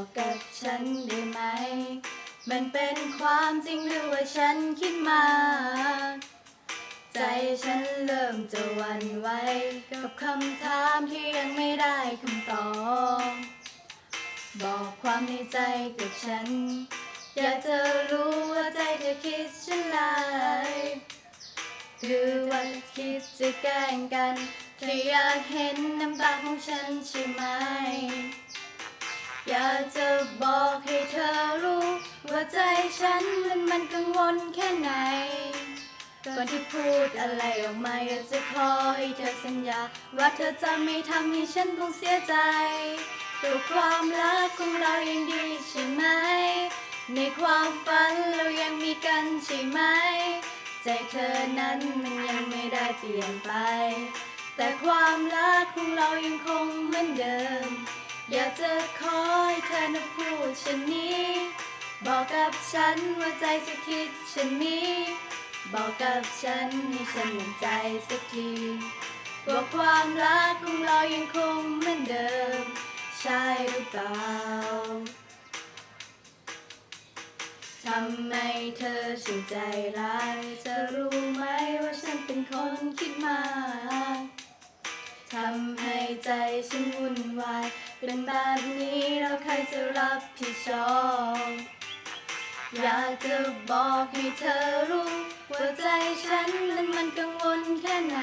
บอกกับฉันได้ไหม มันเป็นความจริงหรือว่าฉันคิดมาก ใจฉันเริ่มจะหวั่นไหวกับคำถามที่ยังไม่ได้คำตอบ บอกความในใจกับฉัน อยากจะรู้ว่าใจเธอคิดเช่นไรหรือว่าคิดจะแกล้งกันแค่อยากเห็นน้ำตาของฉันใช่ไหม อยากจะบอกให้เธอรู้ ว่าใจฉันมันมันกังวลแค่ไหน ก่อนที่พูดอะไรออกมาอยากจะขอให้เธอสัญญา ว่าเธอจะไม่ทำให้ฉันต้องเสียใจตัวความรักของเรายังดีใช่ไหม ในความฝันเรายังมีกันใช่ไหม ใจเธอนั้นมันยังไม่ได้เปลี่ยนไป แต่ความรักของเรายังคงเหมือนเดิม อยากจะขอให้เธอนะพูดเช่นนี้ บอกกับฉันว่าใจจะคิดเช่นนี้ บอกกับฉันให้ฉันมั่นใจสักทีว่าความรักของเรายังคงเหมือนเดิม ใช่หรือเปล่าทำไมเธอถึงใจร้ายเธอรู้ไหมว่าฉันเป็นคนคิดมาก ฉันวุ่นวายเป็นแบบนี้แล้วใครจะรับผิดชอบอยากจะบอกให้เธอรู้ว่าใจฉันนั้นมันกังวลแค่ไหน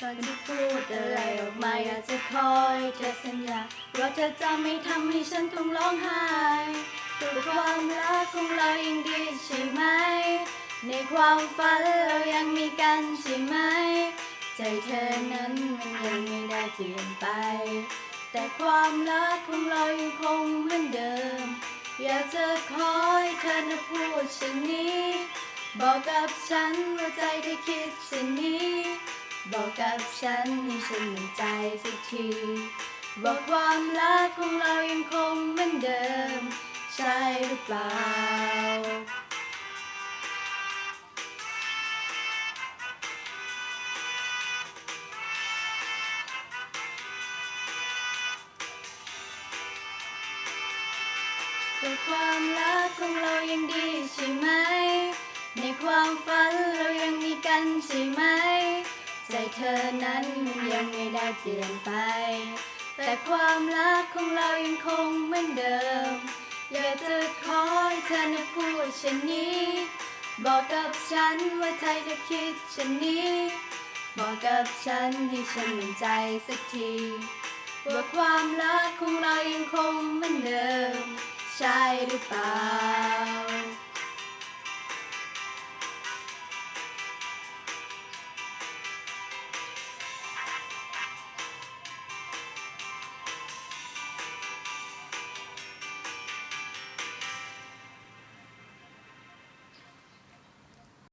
ก่อนที่พูดอะไรออกมาอยากจะคอยเธอสัญญาว่าเธอจะไม่ทำให้ฉันต้องร้องไห้ตัวความรักของเรายังดีใช่ไหม ในความฝันเรายังมีกันใช่ไหม ใจเธอนั้นมันยังไม่ได้เปลี่ยนไป แต่ความรักของเรายังคงเหมือนเดิม อยากจะขอให้เธอนะพูดเช่นนี้ บอกกับฉันว่าใจเธอคิดเช่นนี้ บอกกับฉันให้ฉันมั่นใจสักทีบอกความรักของเรายังคงเหมือนเดิม ใช่หรือเปล่า แต่ความรักของเรายังดีใช่ไหม ในความฝันเรายังมีกันใช่ไหม ใจเธอนั้นยังไม่ได้เปลี่ยนไป แต่ความรักของเรายังคงเหมือนเดิม อยากจะขอให้เธอนะพูดเช่นนี้ บอกกับฉันว่าใจเธอคิดเช่นนี้ บอกกับฉันให้ฉันมั่นใจสักที ว่าความรักของเรายังคงเหมือนเดิม Shai Rupa.